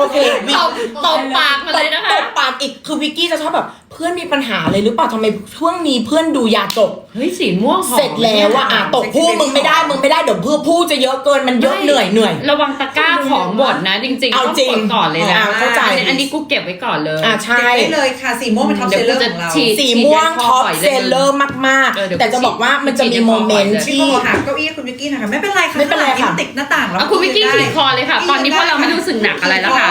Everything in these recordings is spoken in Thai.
โอเควิตบตบปากมาเลยนะตคะบปากอีกคือวิกกี้จะชอบแบบ เพื่อนมีปัญหาอะไรหรือเปล่าทำไมช่วงนี้เพื่อนดูยาจบ เฮ้ยสีม่วงหอมเสร็จแล้วอะอะตกพูดมึงไม่ได้มึงไม่ได้เดี๋ยวเพื่อพูดจะเยอะเกินมันเยอะเหนื่อยเหนื่อย ระวังตะกร้าของหมดนะ จริงๆเอาจริงต้กดก่อนเลยนะอ่าเข้าใจ อันนี้กูเก็บไว้ก่อนเลย อะใช่เก็บได้เลยค่ะสีม่วงเป็นท็อปเซลเลอร์ของเราฉีด สีม่วงท็อปเซลเลอร์มากเออเดี๋ยวๆแต่จะบอกว่ามันจะมีโมเมนต์พี่ที่โมหาเก้าอี้คุณวิกกี้หนะคะไม่เป็นไรค่ะไม่เป็นไรค่ะข้างหลังติดหน้าต่างแล้วเอาคุณวิกกี้ขี่คอเลยค่ะ ตอนนี้พวกเราไม่รู้สึกหนักอะไรแล้วค่ะ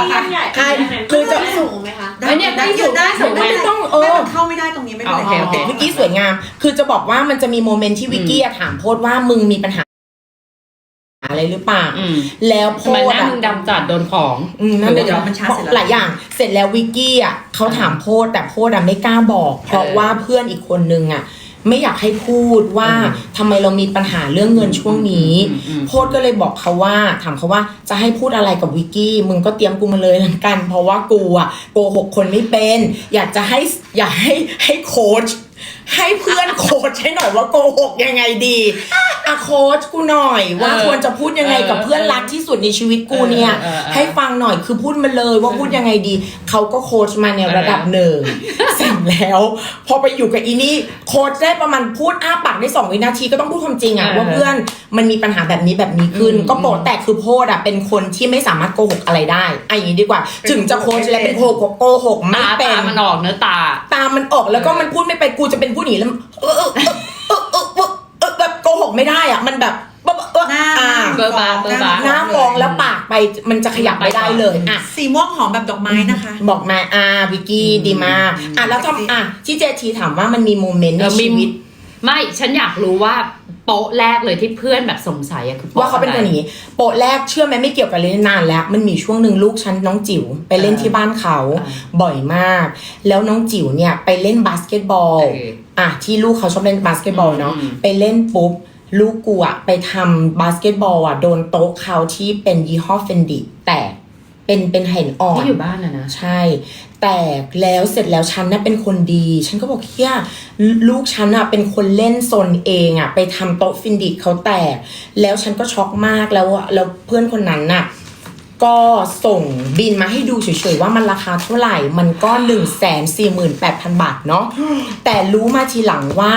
ใช่คือจะ สูงไหมคะได้เอ้ยเนี่ยได้ไม่ยืดได้สูงไหมไม่ต้องเออไม่มันเข้าไม่ได้ตรงนี้ไม่เป็นไรโอเคโอเควิกกี้สวยงาม คือจะบอกว่ามันจะมีโมเมนต์ที่วิกกี้อะถามโพดว่ามึงมีปัญหาอะไรหรือเปล่าอืมแล้วโพทำไมดหน้าอะมึงดำจัดโดนของอืมนั่นเดี๋เดี๋ยยววมันชาร์จเสร็จแล้วหลายอย่าง เสร็จแล้ววิกกี้อะเขาถามโพดแต่โพดอะไม่กล้าบอก เพราะเออว่าเพื่อนอีกคนนึงอะ ไม่อยากให้พูดว่าอืมทำไมเรามีปัญหาเรื่องเงินช่วงนี้อืมอืมโพดก็เลยบอกเขาว่าถามเขาว่าจะให้พูดอะไรกับวิกกี้มึงก็เตรียมกูมาเลยละกัน เพราะว่ากูอะโกหกคนไม่เป็น อยากจะให้อยากให้ให้โค้ช ให้เพื่อนโค้ชให้หน่อยว่าโกหกยังไงดีอะโค้ชกูหน่อย ว่าเออควรจะพูดยังไงกับเพื่อนรักที่สุดในชีวิตกูเนี่ย เออเออเออให้ฟังหน่อยคือพูดมาเลยว่าพูดยังไงดี เขาก็โค้ชมาในระดับหนึ่งเสร็จแล้ว พอไปอยู่กับอีนี่โค้ชได้ประมาณพูดอ้าปากได้สองวินาทีก็ต้องพูดความจริงอะเออ ว่าเพื่อนมันมีปัญหาแบบนี้แบบนี้ขึ้นอืมก็โปรแต่คือโพดอะเป็นคนที่ไม่สามารถโกหกอะไรได้อะอย่างนี้ดีกว่า ถึงจะโค้ชและเป็นโกหกโกหกไม่ตาเป็ตาน มันออกเนื้อตา ตามมันออกแล้วก็มันพูดไม่ไปกูจะเป็นผู้หนีแล้วเออเออเออเออเออเออเออแบบโกหกไม่ได้อะมันแบบเออเออหน้าอ่าเบอร์บาร์เบอร์บาร์ หน้าฟองแล้วปากไปมันจะขยับไม่ได้เลยอะ สีม่วงหอมแบบดอกไม้นะคะ บอกมาอ่าวิกกี้ดีมากอะแล้วทำอะที่เจทีถามว่ามันมีโมเมนต์ในเออมี ชีวิต ไม่ฉันอยากรู้ว่าโป๊ะแรกเลยที่เพื่อนแบบสงสัยอะคือโป๊ะว่าเขาเป็นคนอย่างนี้โปะแรกเชื่อไหมไม่เกี่ยวกับเล่นนานแล้ว มันมีช่วงหนึ่งลูกฉันน้องจิ๋วไปเล่นที่บ้านเขาบ่อยมาก แล้วน้องจิ๋วเนี่ยไปเล่นบาสเกตบอล เอออะที่ลูกเขาชอบเล่นบาสเกตบอลเนาะอืมไปเล่นปุ๊บ ลูกกูอะไปทำบาสเกตบอลอะโดนโต๊ะเขาที่เป็นยี่ห้อเฟนดิแตกเป็นเป็นเห็นอ่อนที่อยู่บ้านอะนะใช่ แต่แล้วเสร็จแล้วฉันน่ะเป็นคนดี ฉันก็บอกเฮียลูกฉันน่ะเป็นคนเล่นโซนเองอะไปทำโต๊ะฟินดิกเขาแตก แล้วฉันก็ช็อกมากแล้วอะแล้วเพื่อนคนนั้นน่ะ ก็ส่งบินมาให้ดูเฉยๆว่ามันราคาเท่าไหร่ มันก็หนึ่งแสนสี่หมื่นแปดพันบาทเนาะ แต่รู้มาทีหลังว่า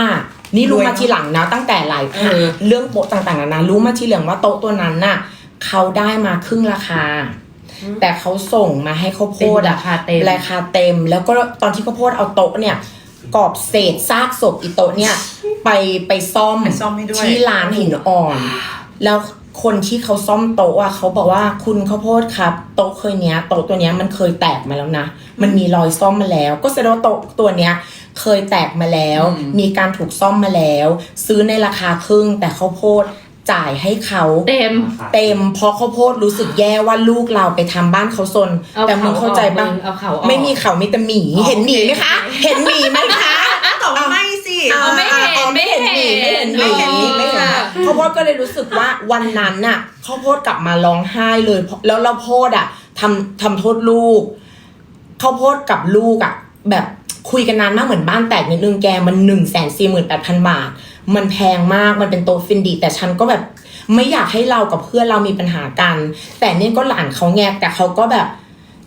นี่รู้มาทีหลังนะตั้งแต่หลายเออ เรื่องโปะต่างๆนานารู้มาทีหลังว่าโต๊ะตัวนั้นน่ะเขาได้มาครึ่งราคา แต่เขาส่งมาให้ข้าวโพเป็นดอะราคาเต็ม ราคาเต็ม แล้วก็ตอนที่ข้าวโพดเอาโต๊ะเนี่ยกรอบเศษซากศพอีโต๊ะเนี่ย ไปไปซ่อมไปซ่อมให้ด้วย ที่ร้านหินอ่อน แล้ว คนที่เขาซ่อมโต๊ะอะเขาบอกว่าคุณข้าวโพดครับ โต๊ะเคยเนี้ยโต๊ะตัวเนี้ยมันเคยแตกมาแล้วนะ มันมีรอยซ่อมมาแล้ว ก็แสดงว่าโต๊ะตัวเนี้ยเคยแตกมาแล้วอืมมีการถูกซ่อมมาแล้ว ซื้อในราคาครึ่ง แต่ข้าวโพดจ่ายให้เขาเต็ม เต็มเพราะข้าวโพดรู้สึกแย่ว่าลูกเราไปทำบ้านเขาซนเอาแต่มึงเข้าใจปะเขาออกมึงเอาเขาออกไม่มีเขามีแต่หมีอ๋อเห็นหมีไหมโอเคคะ เห็นหมีไหมคะตอบว่าไม่ สิอ่าไม่เห็นอ่าไม่เห็นหมีไม่เห็นหมีไม่เห็นหมีไม่เห็นค่ะข้าวโพดก็เลยรู้สึกว่าวันนั้นน่ะข้าวโพดกลับมาร้องไห้เลยเพราะแล้วเราโพดอะทำทำโทษลูกข้าวโพดกับลูกอะ แบบคุยกันนานมากเหมือนบ้านแตกนิดนึงแกมันหนึ่งแสนสี่หมื่นแปดพันบาท มันแพงมากมันเป็นโต๊ะฟินดี แต่ฉันก็แบบไม่อยากให้เรากับเพื่อนเรามีปัญหากัน แต่เนี่ยก็หลานเขาแงแต่เขาก็แบบ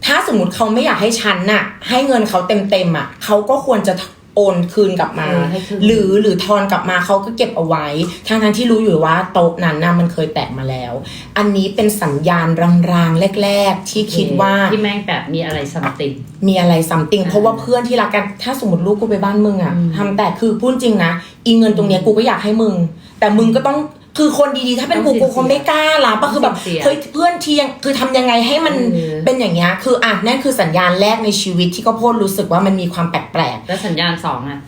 ถ้าสมมติเขาไม่อยากให้ฉันน่ะ ให้เงินเขาเต็มๆอะเขาก็ควรจะ โอนคืนกลับมาเออให้คืนหรือหรือทอนกลับมาเขาก็เก็บเอาไว้ทั้งทั้งๆที่รู้อยู่ว่าโต๊ะนั้นน่ะมันเคยแตกมาแล้ว อันนี้เป็นสัญญาณรางๆแรก ๆ ที่คิดว่าที่แม่งแบบมีอะไรซัมติงมีอะไรซัมติงอ่าเพราะว่าเพื่อนที่รักกันถ้าสมมติลูกกูไปบ้านมึงอะอืมทำแต่คือพูดจริงนะอีเงินตรงเนี้ยกูก็อยากให้มึง แต่มึงก็ต้อง คือคนดีๆ ถ้าเป็นกูกูคงไม่กล้ารับอะคือแบบเสียเฮ้ยเพื่อนเทียงคือทำยังไงให้มันเออเป็นอย่างเงี้ยคืออะนั่นคือสัญญาณแรกในชีวิตที่ก็โพดรู้สึกว่ามันมีความแปลกแล้วสัญญาณสองอะ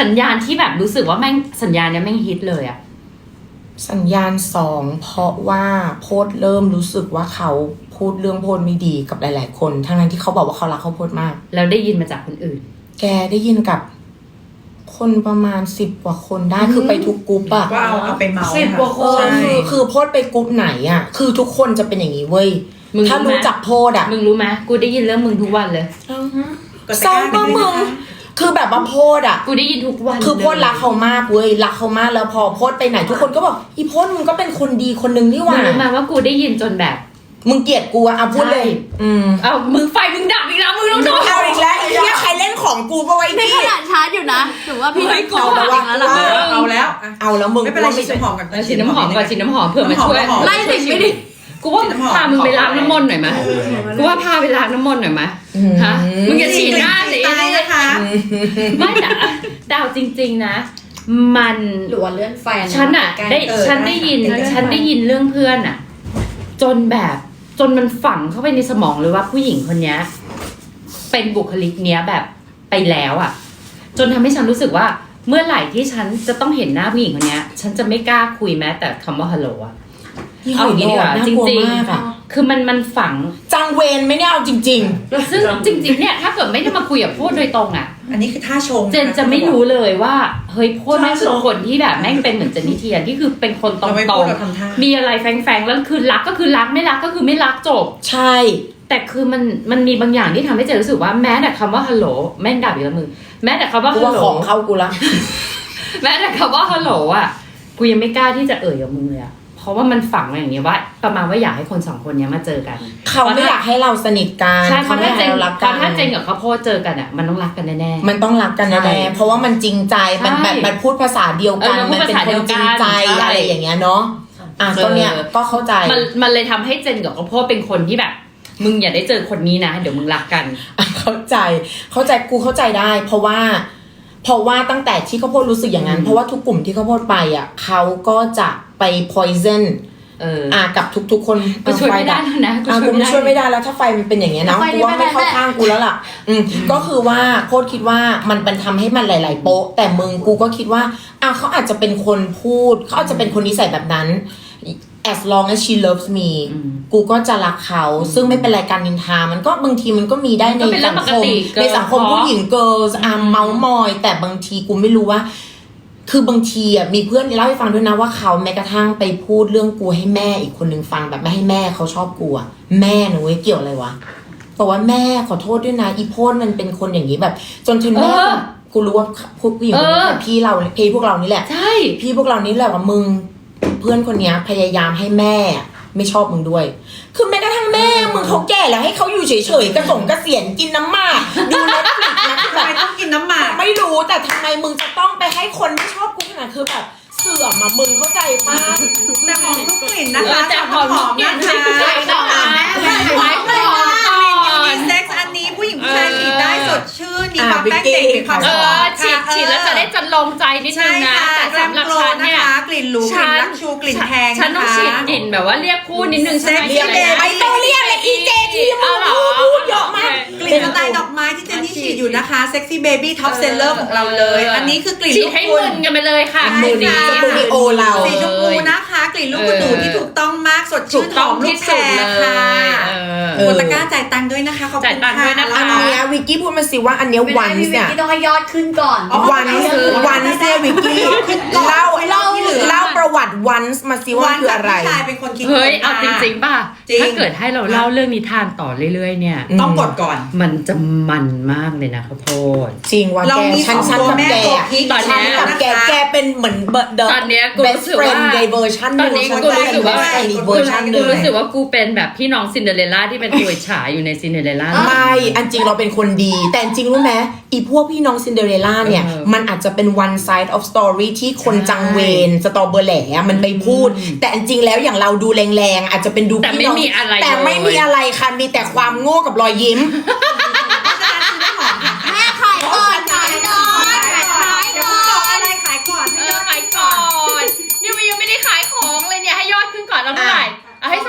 สัญญาณที่แบบรู้สึกว่าแม่งสัญญาณเนี้ยแม่งฮิตเลยอะๆสัญญาณสองเพราะว่าโพดเริ่มรู้สึกว่าเขาพูดเรื่องโพดไม่ดีกับหลาย ๆ คน ทั้งนั้นที่เขาบอกว่าเขารักเขาโพดมาก แล้วได้ยินมาจากคนอื่น แกได้ยินกับ คนประมาณสิบกว่าคนได้คือไปทุกกรุ๊ปอะว่าเอาเอาไปเมาส์สิบกว่าคเออใช่คือคือโพดไปกรุ๊ปไหนอะคือทุกคนจะเป็นอย่างนี้เว้ยมึงถ้ารู้ไหมรู้จักโพดอะมึงรู้ไหมกูได้ยินเรื่องมึงทุกวันเลย กดเศตะร้ากร้าปะนิดนึมึงงนะคะคือแบบว่าโพดอะ กูได้ยินทุกวันคือโพดเลยรักเขามากเว้ยรักเขามากแล้วพอโพดไปไหนทุกคนก็บอกอีโพดมึงก็เป็นคนดีคนนึงนี่หมึงว่า รู้ไหมว่ากูได้ยินจนแบบ มึงเกลียดกูอะเอาพูดเลยใช่อืมเอามือไฟมึงดับอีกแล้วมึงต้องโดนเอาอีกแล้วไอ้เนี่ยใครเล่นของกูปะไว้ในพี่ขนาดชาร์จอยู่นะถือว่าพี่เฮ้ยโกงแล้วล่ะเออเอาแล้วอะเอาแล้วมึงไม่เป็นไรกูฉีดน้ำหอมก่อนฉีดน้ำหอมก่อนฉีดน้ำหอมเผื่อมาช่วยน้ำหอม ไล่สิไม่ดิกูว่าพามึงไปล้างน้ำมนต์หน่อยไหมกูว่าพาไปล้างน้ำมนต์หน่อยไหมฮะมึงอย่าฉีดหน้าสิ ตายนะคะ ไม่แต่ดาวจริง ๆนะ มันหรือว่าเลื่อนไฟ ฉันอะได้เออฉันได้ยินได้ได้ ฉันได้ยินเรื่องเพื่อนอะจนแบบ จนมันฝังเข้าไปในสมองเลยว่าผู้หญิงคนเนี้ย เป็นบุคลิกเนี้ยแบบไปแล้วอะจนทำให้ฉันรู้สึกว่า เมื่อไหร่ที่ฉันจะต้องเห็นหน้าผู้หญิงคนเนี้ย ฉันจะไม่กล้าคุยแม้แต่คำว่าฮัลโหลอะ่ะ เอาอยอย่างนี้โดดีกดว่าน่าจกลัวริงมากอะๆคือมันมันฝังจังเวนไม่ได้เอาจริงซึ่งจริงๆเนี่ยถ้าเกิดไม่ได้มาคุยกับพูดโดยตรงอะอันนี้คือท่าชงเจนจะไม่รู้เลยว่าเฮ้ยพูดแม่งคือคนที่แบบแม่งเป็นเหมือนเจนนิเทียนที่คือเป็นคนตรเราไม่งพูดเราทำท่าๆมีอะไรแฝงๆแล้วคือรักก็คือรักไม่รักก็คือไม่รักจบๆใช่ แต่คือมันมันมีบางอย่างที่ทำให้เจนรู้สึกว่าแม้แต่คำว่าฮัลโหลแม่งดับอยู่แล้วมึงแม้แต่คำว่ากูฮัลว่าโหลของเข้ากูละแม้แต่คำว่าฮัลโหลอะกูยังไม่กล้าที่จะเอ่ยกับมึงเลยอะเพ ราะว่ามันฝังมาอย่างเงี้ยว่า ประมาณว่าอยากให้คนสองคนเนี้ยมาเจอกันเขาไม่อยากให้เราสนิทกันใช่เพเขาราะไม่ถ้าอยากเจให้นเรารักเพกัราะนถ้าเจนกับข้าวโพดเจอกันอะมันต้องรักกันแน่ๆมันต้องรักกันใช่แน่ๆเพราะว่ามันจริงใจมันใช่แบบมันพูดภาษาเดียวกันเออมันพูดมันเป็นภาษาคเดีนยวจกันริงใจใช่อะไรอย่างเงี้ยเนาะอะเออก็เนี่ยก็เข้าใจมันมันเลยทำให้เจนกับข้าวโพดเป็นคนที่แบบ มึงอย่าได้เจอคนนี้นะ เดี๋ยวมึงรักกัน เข้าใจเข้าใจกูเข้าใจได้ เพราะว่า เพราะว่าตั้งแต่ที่ข้าวโพดรู้สึกอย่างนั้นอืมเพราะว่าทุกกลุ่มที่ข้าวโพดไปอะเขาก็จะไป poison เอออะกับทุกๆ คนกูช่วยไม่ได้เออฟแล้วนะอะกูไม่ช่วยไม่ได้แล้วถ้าไฟมันเป็นอย่างเงี้ยนะไฟกูนี่ว่าไม่เข้าไม่ได้ข้างกูแล้วล่ะ อืมก็คือว่าโคตรคิดว่ามันเป็นทำให้มันหลาย ๆ โป๊ะ แต่มึงกูก็คิดว่าอะเขาอาจจะเป็นคนพูดเขาอาจจะเป็นคนนิสัยแบบนั้น as long as she loves me อืมกูก็จะรักเขา ซึ่งไม่เป็นรายการนินทา มันก็บางทีมันก็มีได้ในก็เป็นเรื่สัองงปคกม ติในสังคม girls ผู้หญิงเกิร์ลอะเมาส์มอย แต่บางทีกูไม่รู้ว่า คือบางทีอะมีเพื่อนเล่าให้ฟังด้วยนะว่าเขาแม้กระทั่งไปพูดเรื่องกูให้แม่อีกคนนึงฟังแบบไม่ให้แม่เขาชอบกูอะแม่หนูเว้ยเกี่ยวอะไรวะบอกว่าแม่ขอโทษด้วยนะอีโพดมันเป็นคนอย่างนี้แบบ จนถึงแม่เออกูรู้ว่าพวกผู้หญิงคนนี้เออคือพี่เราพี่พวกเรานี่แหละ ใช่ พี่พวกเรานี่แหละว่ามึง เพื่อนคนเนี้ยพยายามให้แม่ ไม่ชอบมึงด้วย คือแม้กระทั่งแม่ มึงเขาแก่แล้วให้เขาอยู่เฉยๆกระสงกระเสียนกินน้ำหมากดูเน็ตฟลิกนะคือทำแบไมบต้องกินน้ำหมากไม่รู้แต่ทำไมมึงจะต้องไปให้คนไม่ชอบกูขนาดคือแบบเสื่อมอะมึงเข้าใจปะแต่หอมทุกกลิ่นนะคะแต่หอมทุกกลิ่นนะคะ ใช่ค่ะหอมเลยนะหอมก่อนกลิ่นยูนิเซ็กซ์อั นนี้ผู้หญิงผู้ชายฉีดได้สดชื่นมีความอะแป้งเด็กวิกกี้มีความเอหออมฉีดค่ะฉีดแล้วจะได้จันลงใจนิดนึใช่งนะ ค่ะแต่แกรมสำหรับโกลฉันนะเนี่ยคะกลิ่นหรูกลิ่นลักชูกลิ่นแพงฉันต้องนะคะฉีดกลิ่นแบบว่าเรียกพูดนิดนึงใช่ไหมเรียกอะไรนะไม่ต้องเรียกเลยอีเจที่มึเอางเหรอพูดเยอะมาก กลิ่นสไตล์ดอกไม้ที่เจนนี่ฉีดอยู่นะคะ Sexy Baby Top Seller ของเราเลย อันนี้คือกลิ่นฉีลูดกให้คุมึณนกันไปเลยค่ะ ใช่มือดีค่ะ สตูดิโอเรา สีชมพูนะคะ กลิ่นลูกคุณหนูที่ถูกต้องมากสดถูชื่กนหต้อองมลูที่กแพสุดรเลค่ะยเออเออกดตะกร้าจ่ายตังค์ด้วยนะคะขอบคุณจ่ายตังค์ด้วยนะคะอันเนี้ยวิกกี้พูดมาสิว่าอันเนี้ยไม่วัได้นพี่วิกเนี่ยกี้ต้องให้ยอดขึ้นก่อนอ๋อวันวันเนี่ยวิกกี้เล่าเล่าเล่าประวัติวันมาสิว่าวันคืออะไรผู้ชายเป็นคนคิดเฮ้ยค้นเอาจริงๆป่ะจริงถ้าเกิดให้เราเล่าเรื่องนิทานต่อเรื่อยๆเนี่ยอืมต้องกดก่อนมันจะมันมากเลยนะข้าวโพดจริงว่าเราแกมีฉันสองฉันตัวกับแม่แกตัวอะพีคตอนเนี้ฉัยนกับแกแกเป็นเหมือนเบอร์เดตอนเนี้ยกู best รู้สึกว่า friend ในเวอร์ชันหตอนึ่นงนี้ฉันกูก็รู้เป็นสึกว่า best friend อีกเวกูอร์ชันหนึ่งรู้สึกว่ากูเป็นแบบพี่น้องซินเดอเรลล่าที่เป็นตัวฉายอยู่ในซินเดอเรลล่า ไม่อันจริงเราเป็นคนดี แต่จริงรู้ไหมอีพวกพี่น้องซินเดอเรลล่าเนี่ย เออมันอาจจะเป็น one side of story ที่คนใช่ จังเวนสตอเบอร์แหล่มันไปพูด แต่อันจริงแล้วอย่างเราดูแรงๆ อาจจะเป็นดูแต่พี่ไม่น้องมีอะไรแต่ไม่เลย มีอะไรค่ะมีแต่ความโง่กับรอยยิ้ม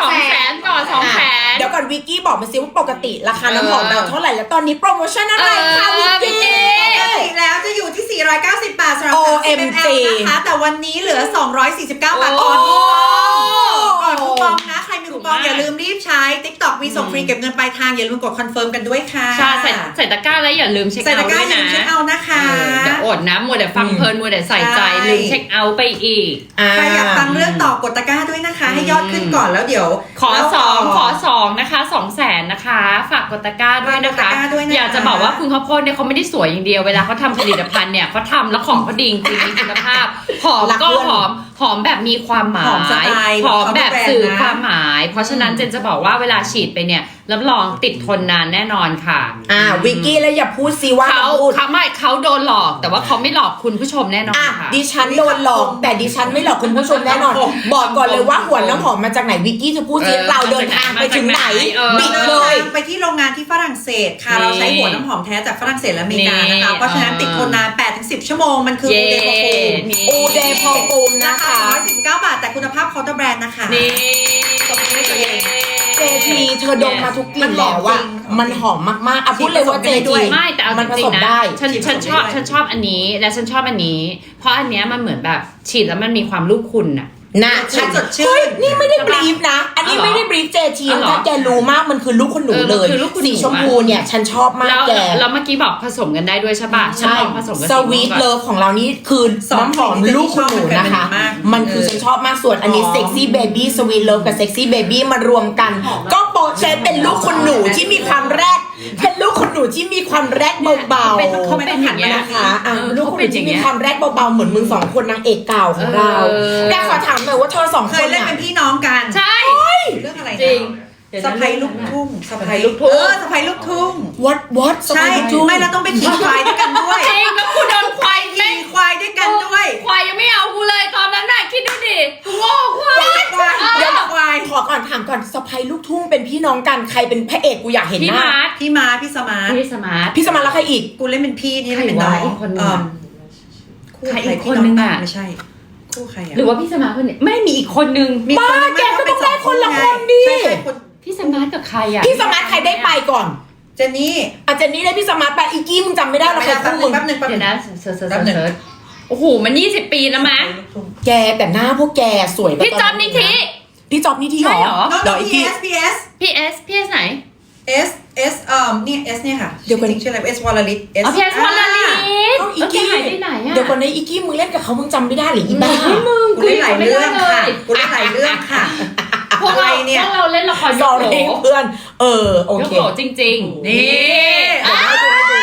สองแสนก่อนสองแสนเดี๋ยวก่อนวิกกี้บอกมาสิว่าปกติราคาน้ำหอมเออเราเท่าไหร่แล้วตอนนี้โปรโมชั่นอะไรคะเอวิอกกี้วิกกี้ ปกติแล้วจะอยู่ที่ 490 บาทสำหรับ OMG นะคะ แต่วันนี้เหลือ 249 บาทก่อนโอ้คูปองก่อนคูปองนะ ใครมีคูปองอย่าลืมรีบใช้ TikTok มีส่งฟรีเก็บเงินปลายทาง อย่าลืมกดคอนเฟิร์มกันด้วยค่ะใช่ใส่ใส่ตะกร้าแล้วอย่าลืมเช็คใส่เอาตะท์กร้าด้วยอย่านะลืมเช็คเอาท์นะคะเอออย่าอดนะมัวแต่ฟังเพลินมัวแต่ใส่ใจใช่ลืมเช็คเอาท์ไปอีก ใครอยากฟังเรื่องต่อกดตะกร้าด้วยนะคะ ให้ยอดขึ้นก่อนแล้วเดี๋ยวขอสองขอสองนะคะสองแสนนะคะ ฝากกดตะกร้าด้วยนะคะ ฝากกดตะกร้าด้วยนะคะ อยากจะบอกว่าคุณข้าวโพดเนี่ยเขาไม่ได้สวยอย่างเดียวเวลาเขาทำผลิตภัณฑ์เนี่ยเขาทำแล้วของเขาดีจริงๆมีคุณภาพหอมรักก็เพื่อนหอม หอมแบบมีความหมาหอมสยไตล์หอมแบบสื่อแบบความหมาย เพราะฉะนั้นเจนจะบอกว่าเวลาฉีดไปเนี่ยรับรองติดทนนานแน่นอนค่ะ อ่าวิกกี้แล้วอย่าพูดสิว่าเขาพูดเขาไม่เขาโดนหลอก แต่ว่าเขาไม่หลอกคุณผู้ชมแน่นอนอะค่ะ ดิฉันโดนหลอก แต่ดิฉันไม่หลอกคุณผู้ชมแน่นอน บอกก่อนเลยว่าหัวน้ำหอมมาจากไหนวิกกี้เธอพูดสิเออเราเดินทางไปถึงไหนเออบิดเดินเลทายงไปที่โรงงานที่ฝรั่งเศสค่ะนี่เราใช้หัวน้ำหอมแท้จากฝรั่งเศสและอเมริกานะคะนี่เพราะฉะนั้นติดทนนาน 8-10 ชั่วโมง มันคือเย้อูเดโคฟูนี่ อูเดพอปูมรานะคาคะ119 บาท แต่คุณภาพเคาน์เตอร์แบรนด์นะคะ นี่ ตบมือให้ตัวเอง เจทีเธอดมมาทุกกลิ่นแล้วอะมัมันนหหออมมมากๆอะพูดเลยว่าเจผสมกันได้ด้ทีวยไม่แต่เอามันจผริสงมๆนะได้ ฉันฉีดฉันชอบผสมได้ด้วย ฉันชอบอันนี้และฉันชอบอันนี้ เพราะอันเนี้ยมันเหมือนแบบฉีดแล้วมันมีความลูกคุณอะ นะฉันสดชื่นเฮ้ยนี่ไม่ได้ใช่บปะรีฟนะ อันนี้อ๋อเหรอไม่ได้บรีฟเจทีอ๋อเหรอถ้าแกรู้มากมันคือลูกคุณหนูเออเลมันยคือลูกคุณหนูสีชมพูเนี่ยฉันชอบมากแล้วแกแล้วเมื่อกี้บอกผสมกันได้ด้วยใช่ป่ะฉันใช่ลองผสมกับสสีม่วีงทก่อนเลิฟของเรานี่คือสองน้ำหอมกลิ่นที่ลูกคุณหนูนะคะชอบกันมากมันคือฉันชอบมากส่วนอันนี้หอมเซ็กซี่เบบี้สวีทเลิฟกับเซ็กซี่เบบี้มารวมกัน ก็โปรเชนเป็นลูกคุณหนูที่มีความแรด เป็นลูกคุณหนูที่มีความแรดเบาเป็นๆเขาเป็นอย่างเงี้ยนะคะอะเออลูกเขาคุณเป็นหนูอที่ย่างมีเงี้ยความแรดเบาๆเหมือนมึงสองคนนางเอกเก่าของเราเออแต่ขอถามหน่อยว่าเธอสองเคคยนเล่นเนี่ยเป็นพี่น้องกัน ใช่ เรื่องอะไรนะ จริงสะพายลูกทุ่งสะพายลูกทุ่ง เออสะพายลูกทุ่ง วัดวัดใช่ ไม่เราต้องไปขี่ควายด้วยกันด้วยจริงแล้วกูโดนควายแม่ขี่งควายด้วยกันด้วยควายยังไม่เอากูเลยตอนนั้นน่ะคิดดูดิกูโง่ควาย ควายเดี๋ยวควายขอก่อนถามก่อนสะพายลูกทุ่งเป็นพี่น้องกันใครเป็นพระเอกกูอยากเห็นพี่หน้ามาร์ทพี่มาพี่สมาร์ทพี่สมาร์ทพี่สมานแล้วใครอีก กูเล่นเป็นพี่นี่ใครเล่นเป็นน้องวะอีกคนนึงเอออะ คู่ใครใครอีกพี่คนน้องนึงกัอะ ไม่ใช่ คู่ใครอะหรือว่าพี่สมาร์ทคนนี้ไม่มีอีกคนนึงมีคนนึงบ้าแกก็ต้องได้คนละไงคนดิ ใช่ใช่คน พี่สมาร์ทกับใครอะพี่สมาร์ทใครได้ไปก่อนเจนนี่อาเจนนี่ได้พี่สมาร์ทไปอีกี้มึงจำไม่ได้หรอกใครแป๊บคู่นึมึงงแป๊บนึงแป๊บเดี๋นึยวง นะเซิร์ชเซิร์ชแป๊บหนึ่ง เซิร์ชโอ้โหมัน20ปีแล้วมั้ยแกแต่หน้าพวกแกสวยกว่าพี่จอมนิธิ พี่จอบนิธิเหรใช่อเหรอ น้องเดี๋ยวน้องอีพีกี้เอสพีเอสพี่เอสพี่เอสไหนเอสเอสเอ่อนี่เอสเนี่ยค่ะเดี๋ยวก่อน จริงๆชื่ออะไรเอสวอลลิตเอสอ๋อพี่เอสวอลลิต เอ้าอีเออแกกี้หายไปไหนอะเดี๋ยวก่อนนะอีกี้มึงเล่นกับเขามึงจำไม่ได้หรืออีบ้าไม่มึงกูเล่นหลายเรื่องค่ะกูเล่นหลายเรื่องค่ะ พวกอะไรเราเนี่ยพวกเราเล่นละครสยอกโหลรี่เพื่อน เออ โอยกเค โหลจริง ๆ นี่เดี๋ยวให้ดูให้ดู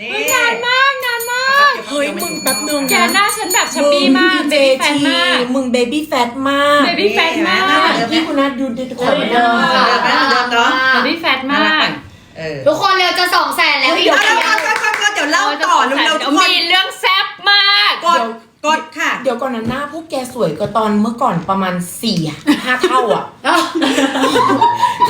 นี่นานมากนานมาก เฮ้ยมึงแป๊บนึงแกหน้าฉันแบบชับบี้มากเจเบบี้แฟนทีมาก มึงเบบี้แฟตมากเบบี้แฟนมากอีกี้คุณนัทดูดิขอเอเดิอมเดิมไหมเหมือนเดิมเนาะเบบี้แฟนมาก เออทุกคนเร็วจะสองแสนแล้วอีกเอาเดีแล้วยวก็ก็ก็เดี๋ยวเล่าต่อเร็วๆทุกคน มีเรื่องแซ่บมาก กด กดค่ะ เดี๋ยวก่อนนะหน้าพวกแกสวยกว่าตอนเมื่อก่อนประมาณสี่ห้าเท่าอะ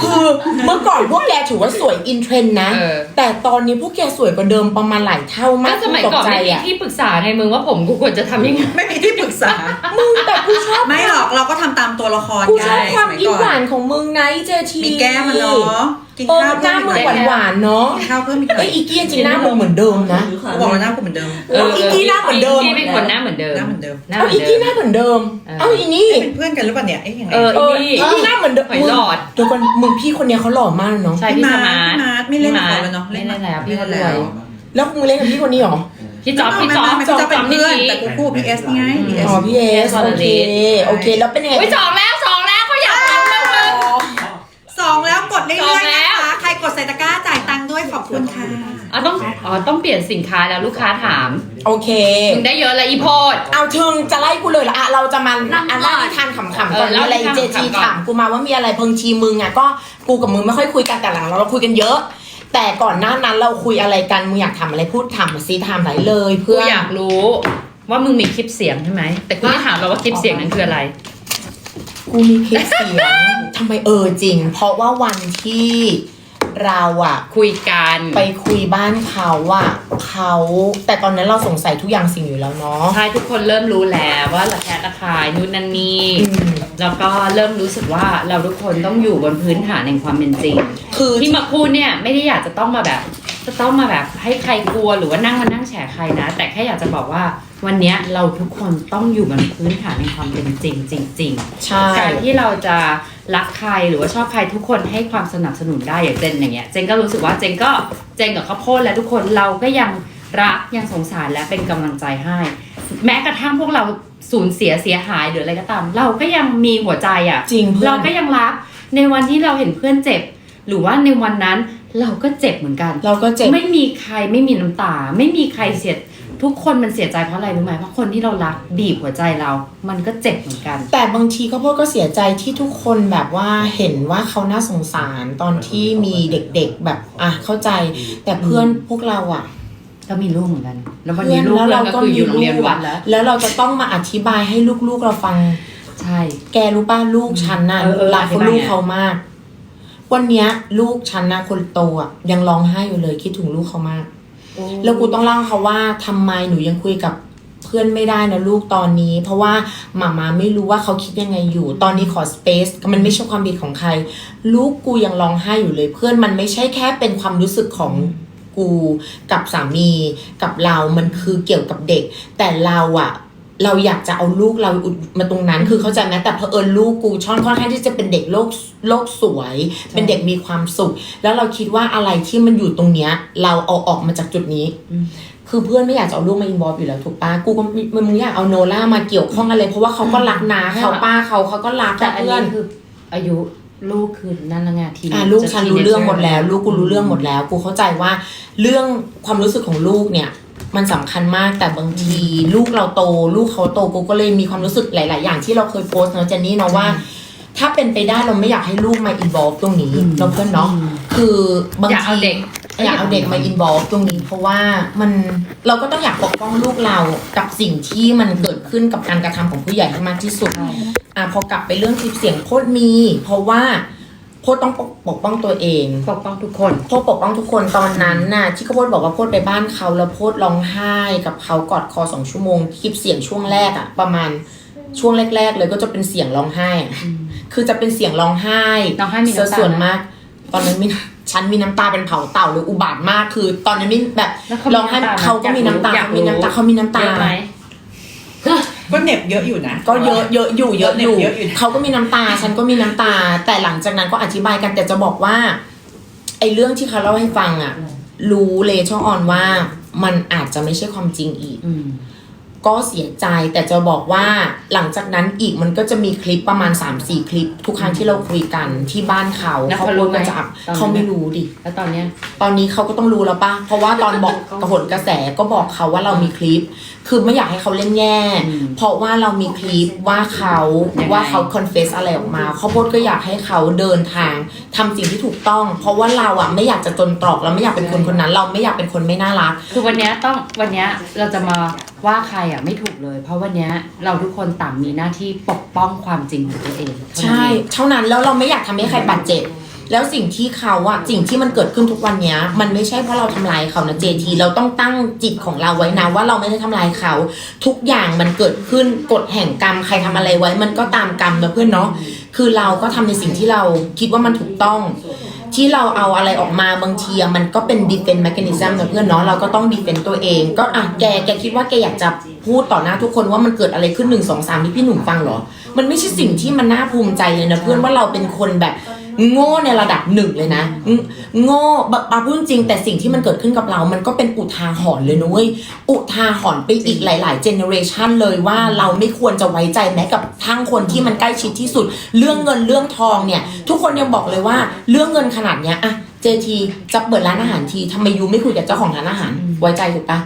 คือเมื่อก่อนพวกแกถือว่าสวยอินเทรนด์นะ เออ แต่ตอนนี้พวกแกสวยกว่าเดิมประมาณหลายเท่ามากก็สมัยตก่อนใจไม่มีอะที่ปรึกษาไงมึงว่าผมกูควรจะทำยังไง ไม่มีที่ปรึกษา มึงแต่กูชอบไม่หรอกเราก็ทำตามตัวละครกูไงชอบความสยยิ้มก่หวานของมึงไงเจที มีแก้มมันเนาะ กินเออข้าวหน้ามึงหวานหวานๆเนาะกินข้าวเพิ่มอีกหน่เอ้อยยอีกี้จริงๆหน้ามึงเหมือนเดิมนะกูบอกว่าหน้ากูเหมือนเดิมเอออีกี้หน้าเหมือนเดิมอีกี้เป็นคนหน้าเหมือนเดิม หน้าเหมือนเดิมหน้าเอาเหมือีอนกี้เดิหน้ามเหมือนเดิม เออ เอาอีนี่เอ๊ะเป็นเพื่อนกันหรือเปล่าเนี่ยเอ๊ะยังไงเออ เออีอนี่อีนี่หน้าเหมือนเดิมหอยหลอดเดี๋ยวก่อนมึงพี่คนเนี้ยเขาหล่อมากเนาะใช่พี่สมาร์ทพี่มาร์ทไม่เล่นละครแล้วเนาะเล่นแล้วพี่เขารวยแล้วมึงเล่นกับพี่คนนี้เหรอพี่จ๊อบพี่จ๊อบไม่จ๊ไม่อบไม่จะเป็นนิเพื่อนธิแต่กูคู่พี่เอสไงพี่เอส อ๋อพี่เอสวรโอเคลิศโอเคแล้วเป็นยังไง อุ้ยสองแล้ ค์ด้วยขอบคุณค่ะ อ๋อต้องอ๋อต้องเปลี่ยนสินค้าแล้วลูกค้าถามโอเคมึงได้เยอะแล้วอีโพด เอาถึงจะไล่กูเลยเหรออะเราจะมาอันแรกที่ทานขำๆก่อนเออมีอะไรเล่าเจนิทานจีขำๆก่อน ถามกูมาว่ามีอะไรเพิ่งทีมึงอะก็กูกับมึงไม่ค่อยคุยกันแต่หลังเราเราคุยกันเยอะ แต่ก่อนหน้านั้นเราคุยอะไรกันมึงอยากถามอะไรพูดถามมาซิถามไหนเลยกูเพื่อนอยากรู้ว่ามึงมีคลิปเสียงใช่ไหม แต่กูไม่ถามเราว่าคลิปเสียงนั้นคืออะไร กูมีคลิปเสียงทำไมเออจริง เพราะว่าวันที่ เราอะคุยกันไปคุยบ้านเขาอะเขาแต่ตอนนั้นเราสงสัยทุกอย่างสิ่งอยู่แล้วเนาะ ใช่ทุกคนเริ่มรู้แล้วว่าระแคะระคายนู่นนั่นนี่อืม แล้วก็เริ่มรู้สึกว่าเราทุกคนต้องอยู่บนพื้นฐานแห่งความเป็นจริง คือที่มาพูดเนี่ยไม่ได้อยากจะต้องมาแบบ จะต้องมาแบบให้ใครกลัวหรือว่านั่งมานั่งแฉใครนะ แต่แค่อยากจะบอกว่า วันเนี้ยเราทุกคนต้องอยู่บนพื้นฐานแห่งความเป็นจริงจริงๆใช่การที่เราจะรักใครหรือว่าชอบใครทุกคนให้ความสนับสนุนได้อย่างเจนอย่างเงี้ยเจนก็รู้สึกว่าเจนก็เจนกับข้าวโพดและทุกคนเราก็ยังรักยังสงสารและเป็นกำลังใจให้ แม้กระทั่งพวกเราสูญเสียเสียหายหรืออะไรก็ตาม เราก็ยังมีหัวใจอะ จริงเพื่อนเราก็ยังรักในวันที่เราเห็นเพื่อนเจ็บ หรือว่าในวันนั้นเราก็เจ็บเหมือนกัน เราก็เจ็บ ไม่มีใครไม่มีน้ำตา ไม่มีใครเสีย ทุกคนมันเสียใจเพราะอะไรรู้ไหมเพราะคนที่เรารักบีบหัวใจเรา มันก็เจ็บเหมือนกัน แต่บางทีข้าวโพดก็เสียใจที่ทุกคนแบบว่าเห็นว่าเขาน่าสงสารตอนที่มีเด็กๆแบบอะเข้าใจ แต่เพื่อนพวกเราอะก็มีลูกเหมือนกัน แล้ววันเพื่นี้อนลูกแล้วเราเราก็ก็คือมีอยู่โรงเรียนลูกวัอะดแล้ว แล้วเราจะต้องมาอธิบายให้ลูกๆเราฟัง ใช่ แกรู้ป่ะลูกฉันน่ะเออเออรักเขาอธิบายลูกไงเขามาก วันเนี้ย ลูกฉันนะคนโตอะยังร้องไห้อยู่เลยคิดถึงลูกเขามาก แล้วกูต้องเล่าเขาว่าทำไมหนูยังคุยกับเพื่อนไม่ได้นะลูกตอนนี้ เพราะว่าหมามาไม่รู้ว่าเขาคิดยังไงอยู่ ตอนนี้ขอสเปซมันไม่ใช่ความผิดของใคร ลูกกูยังร้องไห้อยู่เลยเพื่อนมันไม่ใช่แค่เป็นความรู้สึกของกูกับสามีกับเรา มันคือเกี่ยวกับเด็ก แต่เราอะ เราอยากจะเอาลูกเราอุดมาตรงนั้น คือเข้าใจไหมแต่เพอเอิญลูกกูช่อนค่อนข้างที่จะเป็นเด็กโลกโลกสวย เป็นเด็กมีความสุข แล้วเราคิดว่าอะไรที่มันอยู่ตรงเนี้ย เราเอาออกมาจากจุดนี้อืมคือเพื่อนไม่อยากจะเอาลูกมาอินวอลอยู่แล้วถูกปะกูก็ไม่มึงอยากเอาโนล่ามาเกี่ยวข้องอะไร เพราะว่าเขาก็รักนาเขาป้าเขาเขาก็รักแต่แต่อันเพื่อนี้นคืออายุลูกคือนั่นละไงทีอะลูกฉันรู้เรื่องหมดแล้ว ลูกกูรู้เรื่องหมดแล้ว กูเข้าใจว่าเรื่องความรู้สึกของลูกเนี่ย มันสำคัญมากแต่บางทีลูกเราโต ลูกเขาโตกูก็เลยมีความรู้สึกหลาย ๆ อย่างที่เราเคยโพสต์เนาะเจนนี่เนาะว่า ถ้าเป็นไปได้เราไม่อยากให้ลูกมาอินวอลตรงนี้เนาะเพื่อนเนาะคือบางอยากเอาทีเด็กอยากเอาเด็กมาอินวอลตรงนี้เพราะว่ามันเราก็ต้องอยากปกป้องลูกเรากับสิ่งที่มันเกิดขึ้นกับการกระทำของผู้ใหญ่ให้มากที่สุดใช่อะพอกลับไปเรื่องคลิปเสียงโคตรมี เพราะว่า โคตรต้องปกปกป้องตัวเองปกป้องทุกคนโพดปกป้องทุกคนตอนนั้นน่ะ ที่เขาโพดบอกว่าโพดไปบ้านเขาแล้วโพดร้องไห้กับเขากอดคอสองชั่วโมงคลิปเสียงช่วงแรกอะประมาณช่วงแรก ๆ เลยก็จะเป็นเสียงร้องไห้อะคือจะเป็นเสียงร้องไห้ร้องไห้มีน้ำตาส่วนมาก ตอนนั้นมีฉันมีน้ำตาเป็นเผาเต่าเลยอุบาทมากคือ ตอนนั้นมีแบบแล้วเขาร้องไห้มีน้ำตาไหมเขาก็มีน้ำตาอยากเขารู้มีน้ำตาเขามีน้ำตาเยอะไหม ก็เหน็บเยอะอยู่นะ ก็เยอะเยอะอยู่เยอะอยู่เยอะอยู่เขาก็มีน้ำตา ฉันก็มีน้ำตา แต่หลังจากนั้นก็อธิบายกันแต่จะบอกว่า ไอ้เรื่องที่เขาเล่าให้ฟังอะ รู้เลยช่องออนว่ามันอาจจะไม่ใช่ความจริงอีก อืม ก็เสียใจแต่จะบอกว่าหลังจากนั้นอีกมันก็จะมีคลิปประมาณ 3-4 คลิป ทุกครั้งที่เราคุยกันที่บ้านเขาแล้วเขาเขารู้พูดไหมก็จะอัพตอนนั้นเขาไม่รู้ดิ แล้วตอนเนี้ย ตอนนี้เขาก็ต้องรู้แล้วปะเพราะว่าตอนบอก กระหนกระแสก็บอกเขาว่าเรามีคลิป คือไม่อยากให้เขาเล่นแย่อืมเพราะว่าเรามีคลิปว่าเขายังไง ว่าเขา confess อะไรออกมาเขาโพดก็อยากให้เขาเดินทางทำสิ่งที่ถูกต้อง เพราะว่าเราอะไม่อยากจะจนตรอกเราไม่อยากเป็นคนคนนั้น เราไม่อยากเป็นคนไม่น่ารัก คือวันเนี้ยต้องวันเนี้ยเราจะมาว่าใครอะไม่ถูกเลย เพราะวันเนี้ยเราทุกคนต่างมีหน้าที่ปกป้องความจริงของตัวเองเท่านั้นใช่ เอง เท่านั้นแล้วเราไม่อยากทำให้ใครบาดเจ็บ แล้วสิ่งที่เขาอะสิ่งที่มันเกิดขึ้นทุกวันเนี้ย มันไม่ใช่เพราะเราทำลายเขานะเจทีเราต้องตั้งจิตของเราไว้นะว่าเราไม่ได้ทำลายเขา ทุกอย่างมันเกิดขึ้นกฎแห่งกรรมใครทำอะไรไว้ มันก็ตามกรรมนะเพื่อนเนาะคือเราก็ทำในสิ่งที่เราคิดว่ามันถูกต้อง ที่เราเอาอะไรออกมาบางทีอะมันก็เป็นดีเฟนต์แมคานิซึมนะเพื่อนเนาะเราก็ต้องดีเฟนต์ตัวเอง ก็อะแกแกคิดว่าแกอยากจะพูดต่อหน้าทุกคนว่ามันเกิดอะไรขึ้นหนึ่งสองสามที่พี่หนุ่มฟังเหรอ มันไม่ใช่สิ่งที่มันน่าภูมิใจเลยนะเพื่อนว่าเราเป็นคนแบบ โง่ในระดับหนึ่งเลยนะ โง่แบบมาพูดจริง แต่สิ่งที่มันเกิดขึ้นกับเรา มันก็เป็นอุทาหรณ์เลยนะเว้ย อุทาหรณ์ไปอีกหลาย ๆ เจเนอเรชันเลยว่าเราไม่ควรจะไว้ใจแม้กับทั้งคนที่มันใกล้ชิดที่สุด เรื่องเงินเรื่องทองเนี่ย ทุกคนยังบอกเลยว่าเรื่องเงินขนาดเนี้ยอะเจทีจะเปิดร้านอาหารทีทำไมยูไม่คุยกับเจ้าของร้านอาหาร ไว้ใจถูกปะ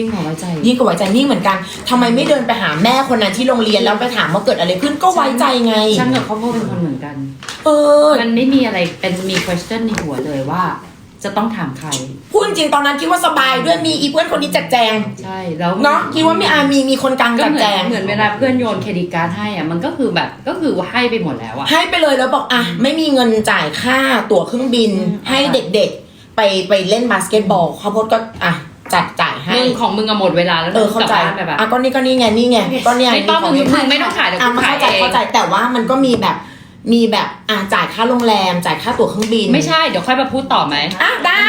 ยิ่งหัวไว้ใจยิ่งกว่าไว้ใจนี่เหมือนกันทำไมไม่เดินไปหาแม่คนนั้นที่โรงเรียนแล้วไปถามว่าเกิดอะไรขึ้นก็ไว้ใจไง ฉันกับเขาก็เป็นคนเหมือนกัน เออ มันไม่มีอะไรเป็นมี question ในหัวเลยว่า จะต้องถามใคร พูดจริงๆตอนนั้นคิดว่าสบายด้วยมีอีเพื่อนคนนี้จัดแจงใช่แล้วเนาะคิดว่ามีอามีมีคนกลางก็จัดเหมืแจอนงเหมือนเวลาเพื่อนโยนเครดิตการ์ดให้อะมันก็คือแบบก็คือว่าให้ไปหมดแล้วอะ ให้ไปเลยแล้วบอกอะไม่มีเงินจ่ายค่าตั๋วเครื่องบินให้เด็กๆ ไปไปเล่นบาสเกตบอลเขาพดก็อะ จัดจ่ายให้มึงของมึงอะหมดเวลาแล้วเออเข้าใจกลับบ้นไปแบบอะก็นี่ก็นี่ไงนี่ไงก็เนี่ยไม่ต้องขมึงมึงไม่ต้องขายเดี๋ยวอะกูมาขายเข้าใจเองเข้าใจแต่ว่ามันก็มีแบบมีแบบอะจ่ายค่าโรงแรมจ่ายค่าตั๋วเครื่องบิน ไม่ใช่เดี๋ยวค่อยมาพูดต่อไหมอะได้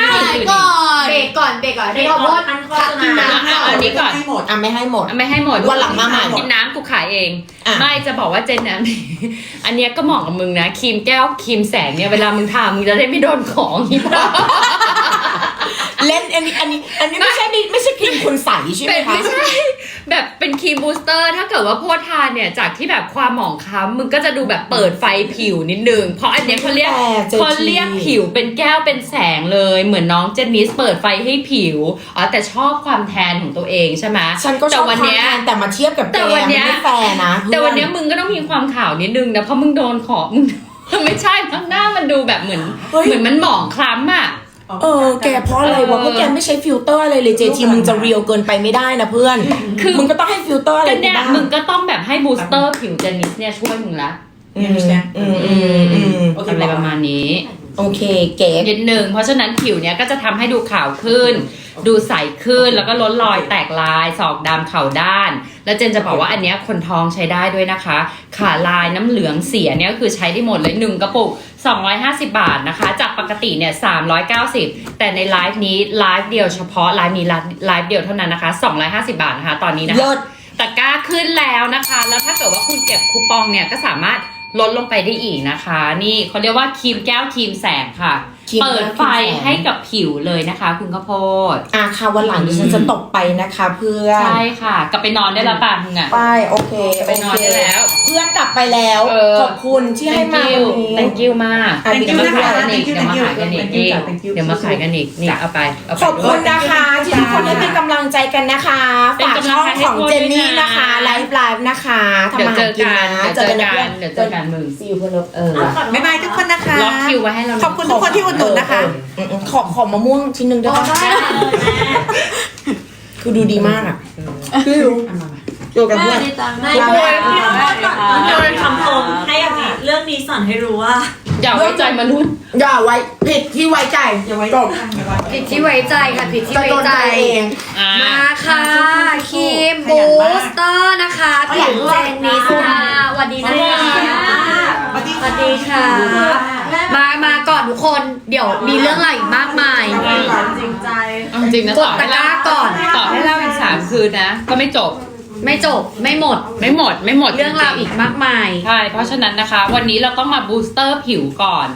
ก่อนเบรกก่อนเบรกก่อนให้เขาพูดขัดกินน้ำอะก่อนอันนี้ก่อนให้หมดอะไม่ให้หมดไม่ให้หมดวันหลังมาใหม่กินน้ำกูขายเองอะไม่จะบอกว่าเจนนะอันเนี้ยก็เหมาะกับมึงนะครีมแก้วครีมแสงเนี่ยเวลามึงทามึงจะได้ไม่โดนของอีบ้า เล่นอันนี้อันนี้อันนี้ไม่ใช่ไม่ไม่ใช่ครีมคุณใสใช่ไหมเป็นคะไม่ใช่แบบเป็นครีมบูสเตอร์ ถ้าเกิดว่าโพดทานเนี่ยจากที่แบบความหมองคล้ำมึงก็จะดูแบบเปิดไฟผิวนิดนึง เพราะอันเนี้ยเขาเรียกแต่เจอเขาทีเรียกผิวเป็นแก้วเป็นแสงเลยเหมือนน้องเจนนิสเปิดไฟให้ผิวอ๋อแต่ชอบความแทนของตัวเองใช่ไหมฉันก็ชแต่อบวันความเนี้ยแทนแต่มาเทียบกับแกแต่วันเนี้ยไม่แฟร์นะแต่วันเนี้ยเพื่อมึงก็ต้องมีความขาวนิดนึงนะเพราะมึงโดนขอมึงไม่ใช่ข้างหน้ามันดูแบบเหมือนเฮ้ยเหมือนมันหมองคล้ำอะ เออแกเพราะอะไรวะเออเพราะแกไม่ใช้ฟิลเตอร์อะไรเลยเจทีมึงจะเรียวเกินไปไม่ได้นะเพื่อนคือมึงก็ต้องให้ฟิลเตอร์อะไรก็เนี่ยบ้างมึงก็ต้องแบบให้บูสเตอร์ผิวเจนนิสเนี่ยช่วยมึงละอืมอืมอืมอืมโอเคอะไรประมาณนี้ โอเคเก๋นิดหนึ่งเพราะฉะนั้นผิวเนี้ยก็จะทำให้ดูขาวขึ้น ดูใสขึ้นแล้วก็ลดรอยแตกลายศอกดำเข่าด้าน แล้วเจนจะบอกว่าอันเนี้ยคนท้องใช้ได้ด้วยนะคะ ขาลายน้ำเหลืองเสียเนี่ยก็คือใช้ได้หมดเลยหนึ่งกระปุก 250 บาทนะคะ จากปกติเนี่ย390 แต่ในไลฟ์นี้ไลฟ์เดียวเฉพาะไลฟ์นี้ไลฟ์เดียวเท่านั้นนะคะ 250 บาทนะคะ ตอนนี้นะคะเลิศตะกร้าขึ้นแล้วนะคะ แล้วถ้าเกิดว่าคุณเก็บคูปองเนี่ยก็สามารถลดลงไปได้อีกนะคะ นี่เขาเรียกว่าครีมแก้วครีมแสงค่ะ ครีมแก้วเปิดไฟครีมแสงให้กับผิวเลยนะคะ คุณข้าวโพดอะค่ะวันหลังดิฉันจะตกไปนะคะเพื่อนใช่ค่ะ กลับไปนอนได้แล้วป่ะมึงอะไปโอเคไปนอนได้แล้ว เพื่อนกลับไปแล้วเออขอบคุณที่ให้ thank มา you วันนี้ thank you มากอะเดี๋ยวมาขายกันอีก thank you เดี๋ยวมาขายกันอีก thank you นี่จ้ะ thank you เดี๋ยวมาขายกันอีกนี่เอาไปเอาไปขอบคุณนะคะที่ทุกคนได้เป็นกำลังใจกันนะคะเป็นฝากกำลัช่งองใจให้ของพวกเจนด้วยนี่นะนะคะไลฟ์ไลฟ์นะคะทำเดี๋ยวมาเจหาอกินกันนะเดี๋ยวเจอกันเดี๋ยวเจอกันมึงซีอูเพื่อนเออบ๊ายบายทุกคนนะคะล็อกคิวไว้ให้เราหน่ยขอบคุณทุกคนที่อุดหนุนนะคะเออเออขอขอมะม่วงชิ้นหนึ่งด้วยค่ะคือดูดีมากอะคือดูเกี่ยวกับเพื่อน ไม่ลาเลแล้ยวโดนคำคมให้อดีตเรื่องนี้สอนให้รู้ว่า อย่าไว้ใจมนุษย์ อย่าไว้ผิดที่ไว้ใจอย่าไว้จบผิดที่ไว้ใจค่ะผิดที่ไว้ใจเองมาค่ะครีมบูสเตอร์นะคะผิวเจนนิสค่ะสวัสดีนะคะ สวัสดีค่ะ มามาก่อนทุกคนเดี๋ยวมีเรื่องอะไรอีกมากมาย จริงใจ เอาจริงนะกต่ดอตะให้กร้าเล่าก่อน ต่อให้เล่าอีกสามคืนนะ ก็ไม่จบไม่จบไม่หมด ไม่หมดไม่หมดเรื่องราวอีกมากมายใช่เพราะฉะนั้นนะคะ วันนี้เราต้องมาบูสเตอร์ผิวก่อน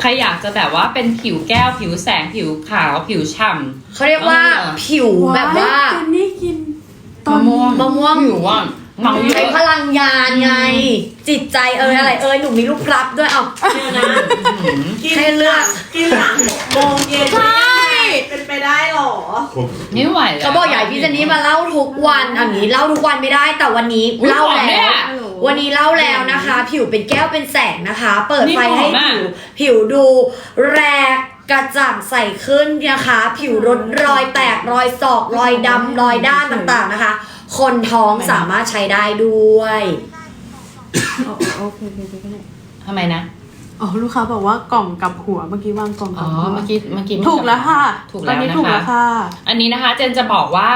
ใครอยากจะแบบว่าเป็นผิวแก้วผิวแสงผิวขาวผิวฉ่ เขาเรียกว่าเออผิวแบบว่านี่กินำมะม่วงมะม่วงผิวว่า เมาเยใช้อะพลังงานไง จิตใจเอยอะไรเอยหนูมีลูกพลับด้วยเอาเนี่ยนะกินให้เลือก กินหลังหกโมงเย็นใช่ เป็นไปได้หรอ ไม่ไหวแล้วเขาบอกอยากให้พี่เจนนี่มาเล่าทุกวันอันนี้เล่าทุกวันไม่ได้แต่วันนี้อุ๊ยเล่าหอมแล้เนี่วยวันนี้เล่าแล้วนะคะ ผิวเป็นแก้วเป็นแสงนะคะ เปิดนี่ไฟให้หอมมากผิวผิวดูแรกกระจ่างใสขึ้นนะคะ ผิวลดรอยแตกรอยศอกรอยดำรอยด้านต่างๆนะคะ คนท้องสามารถใช้ได้ด้วยทำไมนะ อ๋อลูกค้าบอกว่ากล่องกับหัวเมื่อกี้วางกล่องอ๋กัอบหัวเมื่อกี้เมื่อกี้ถูกแล้วค่ะถูกตแล้อนวนี้นะถูกคะแล้วค่ะ อันนี้นะคะเจนจะบอกว่า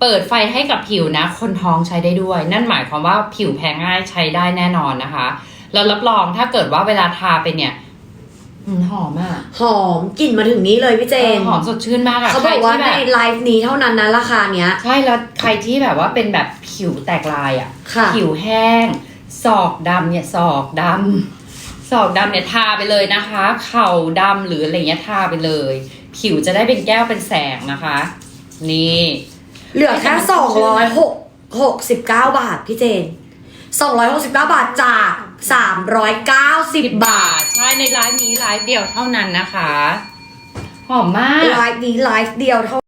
เปิดไฟให้กับผิวนะ คนท้องใช้ได้ด้วย นั่นหมายความว่าผิวแพ้ง่ายใช้ได้แน่นอนนะคะ แล้วรับรองถ้าเกิดว่าเวลาทาไปเนี่ย อืมหอมมากหอมกลิ่นมาถึงนี้เลยพี่เจน หอมสดชื่นมากอะเขาบอกว่าใครในที่แบบไลฟ์นี้เท่านั้นนะราคาเนี้ย ใช่แล้วใครที่แบบว่าเป็นแบบผิวแตกลายอะค่ะ ผิวแห้ง ศอกดำเนี่ยศอกดำศอกดำเนี่ยทาไปเลยนะคะ เข่าดำหรืออะไรเงี้ยทาไปเลย ผิวจะได้เป็นแก้วเป็นแสงนะคะ นี่ เหลือแค่สองร้อยหกหกสิบเก้าบาทพี่เจน สองร้อยหกสิบเก้าบาทจากสามร้อยเก้าสิบบาบาท ทใช่ในไลฟ์นี้ไลฟ์เดียวเท่านั้นนะคะ หอมมาก ไลฟ์นี้ไลฟ์เดียวเท่า